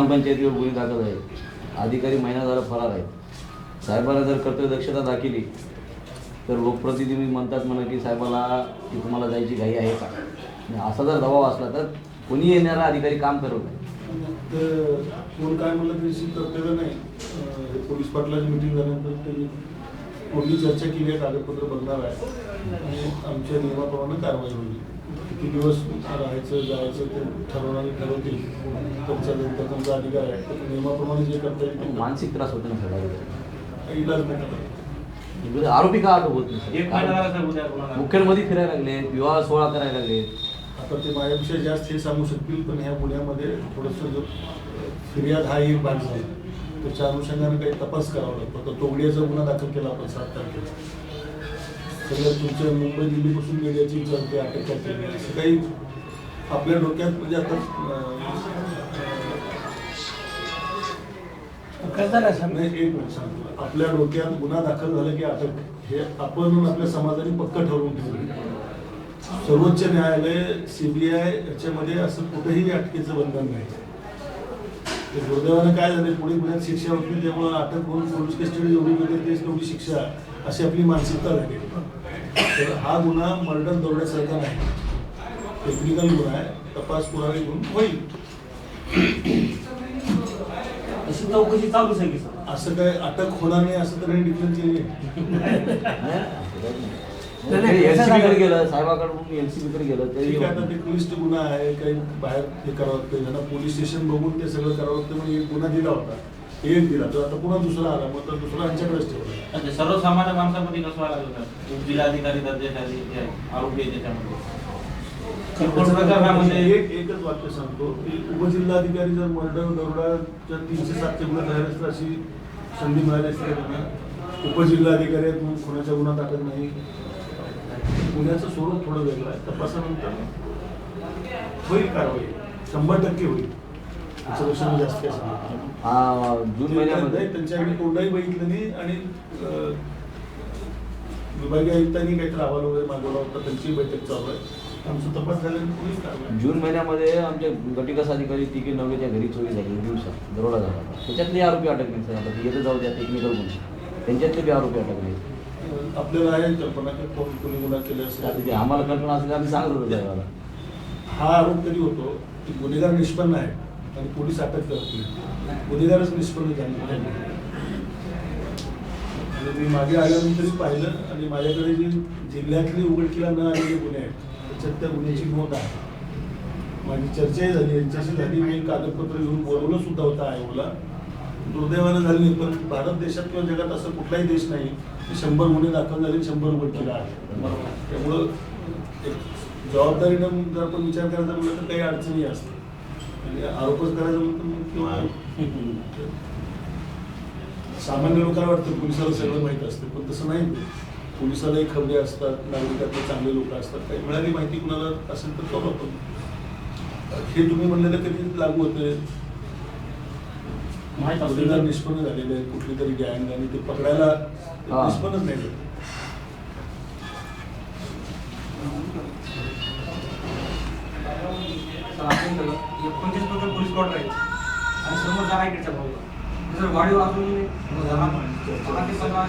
ग्रामपंचायतीवर गुन्हे दाखल आहे अधिकारी महिना झाला फरार आहेत. साहेबांना जर कर्तव्य दक्षता दाखवली तर लोकप्रतिनिधी म्हणतात म्हणा की साहेबाला की तुम्हाला जायची घाई आहे का? असा जर दबाव असला तर कोणी येणारा अधिकारी काम करत नाही. कोण काय म्हणलं तरी कर्तव्य नाही. पोलीस पाटलाची मिटिंग झाल्यानंतर कोणी चर्चा केली आहे कागदपत्र बघणार आहे. आणि आमच्या नियमाप्रमाणे कारवाई होईल. किती दिवस राहायचं जायचं ते ठरवणारे ठरवतील. त्यांचा त्यांचा त्यांचा अधिकार आहे. तर नियमाप्रमाणे जे करता येईल ते मानसिक त्रास होतो ना सगळ्या इलाज नाही. म्हणजे आरोपी का अटक होत नाही? मुख्यांमध्ये फिरायला लागले विवाह सोहळा करायला लागले. आता ते माझ्यापेक्षा जास्त हे सांगू शकतील पण ह्या गुन्ह्यामध्ये थोडंसं जो फिर्याद हा एक भाग झाला. त्याच्या अनुषंगाने काही तपास करावा लागतो. आता तोगडियाचा गुन्हा दाखल केला आपण सात तारखेला. सगळं तुमच्या मुंबई दिल्लीपासून मीडियाची चर्चा अटक करते असं काही आपल्या डोक्यात म्हणजे आता नाही एक मिनिट सांगतो. आपल्या डोक्यात गुन्हा दाखल झाला की अटक हे आपण आपल्या समाजाने पक्क ठरवून ठेवलं. सर्वोच्च न्यायालय सीबीआय याच्यामध्ये असं कुठेही अटकेचं बंधन नाही. ते दुर्दैवानं काय झालं पुढे गुन्ह्यात शिक्षा होत त्यामुळे अटक होऊन पोलीस कस्टडी एवढी मिळते तेच तेवढी शिक्षा अशी आपली मानसिकता झाली. तर हा गुन्हा मर्डर दौड्यासारखा नाही. टेक्निकल गुन्हा आहे तपास पुरावे घेऊन होईल. अशी चौकशी चालूच आहे की असं काय अटक होणार नाही असं तर डिक्लेअर केली एनसीबी कडे गेलं साहेबाकडून एनसीबी कडे गेलं तरी ठीक आहे आता ते क्लिष्ट गुन्हा आहे काही बाहेर हे करावं लागतं त्यांना पोलीस स्टेशन बघून ते सगळं करावं लागतं म्हणजे एक गुन्हा दिला होता. एक दिला तर आता पुन्हा दुसरा आला मग तर दुसरा यांच्याकडेच ठेवला. अच्छा सर्वसामान्य माणसामध्ये कसं व्हायला लागलं सर जिल्हाधिकारी दर्जाखाली जे आरोपी आहे त्याच्यामध्ये. किरकोळ प्रकार हा म्हणजे एक एकच वाक्य सांगतो की उपजिल्हाधिकारी जर मर्डर दरोडाच्या तीनशे सातचे गुन्हा झाले असते अशी संधी मिळाली असते त्यांना? उपजिल्हाधिकारी आहेत म्हणून खुनाच्या गुन्हा दाखल नाही. गुन्ह्याचं स्वरूप थोडं वेगळं आहे तपासानंतर होईल कारवाई शंभर टक्के होईल. जास्त काय जून महिन्यामध्ये. त्यांच्याकडे तोंडही बघितलं नाही आणि विभागीय आयुक्तांनी काहीतरी अहवाल वगैरे मागवला होता त्यांची बैठक चालू आहे. जून महिन्यामध्ये आमचे गटिकस अधिकारी टी के नवलेच्या घरी चोरी झाली दिवसात दरोडा झाला. त्याच्यातले आरोपी अटकले आता ते येतं जाऊ द्या टेक्निकल गुन्हे त्यांच्यातले बी आरोपी अटकले अं, आपल्याला आहे कल्पना की कोण कोणी गुन्हा केले असेल. आम्हाला कल्पना असली आम्ही सांगत होतो साहेबाला हा आरोप कधी होतो? की गुन्हेगार निष्पन्न आहे आणि पोलीस अटक करत नाही गुन्हेगारच निष्पन्न झाले मी मागे आल्यानंतरही पाहिलं आणि माझ्याकडे जे जिल्ह्यातले उघडकीला न आलेले गुन्हे आहेत त्याच्यात त्या गुन्ह्याची नोंद आहे. माझी चर्चाही झाली यांच्याशी झाली. मी कागदपत्र घेऊन बोलवलं सुद्धा होतं आयोगला. दुर्दैवानं झाली नाही. पण भारत देशात किंवा जगात असं कुठलाही देश नाही की शंभर गुन्हे दाखल झाले शंभर उघडकीला आहे. त्यामुळं एक जबाबदारीनं जर आपण विचार करायचा म्हटलं तर काही अडचणी असतात म्हणजे आरोपच करायचं म्हणतो किंवा सामान्य लोकांना वाटतं पोलिसाला सगळं माहीत असते पण तसं नाही. पोलिसालाही खबरे असतात नागरिकातले चांगले लोक असतात. काही मिळाली माहिती कुणाला असेल तर करू आपण हे तुम्ही म्हणलेलं कधी लागू होते माहीत निष्पन्न झालेले आहेत कुठली तरी गँग आणि ते पकडायला हा. निष्पन्नच नाही झाले. सर आपण सगळं एकोणतीस टोटल पोलीस स्क्वॉड राहील आणि समोर जागा इकडच्या भाऊला जर वाढीव अजून दहा दहा ते पंधरा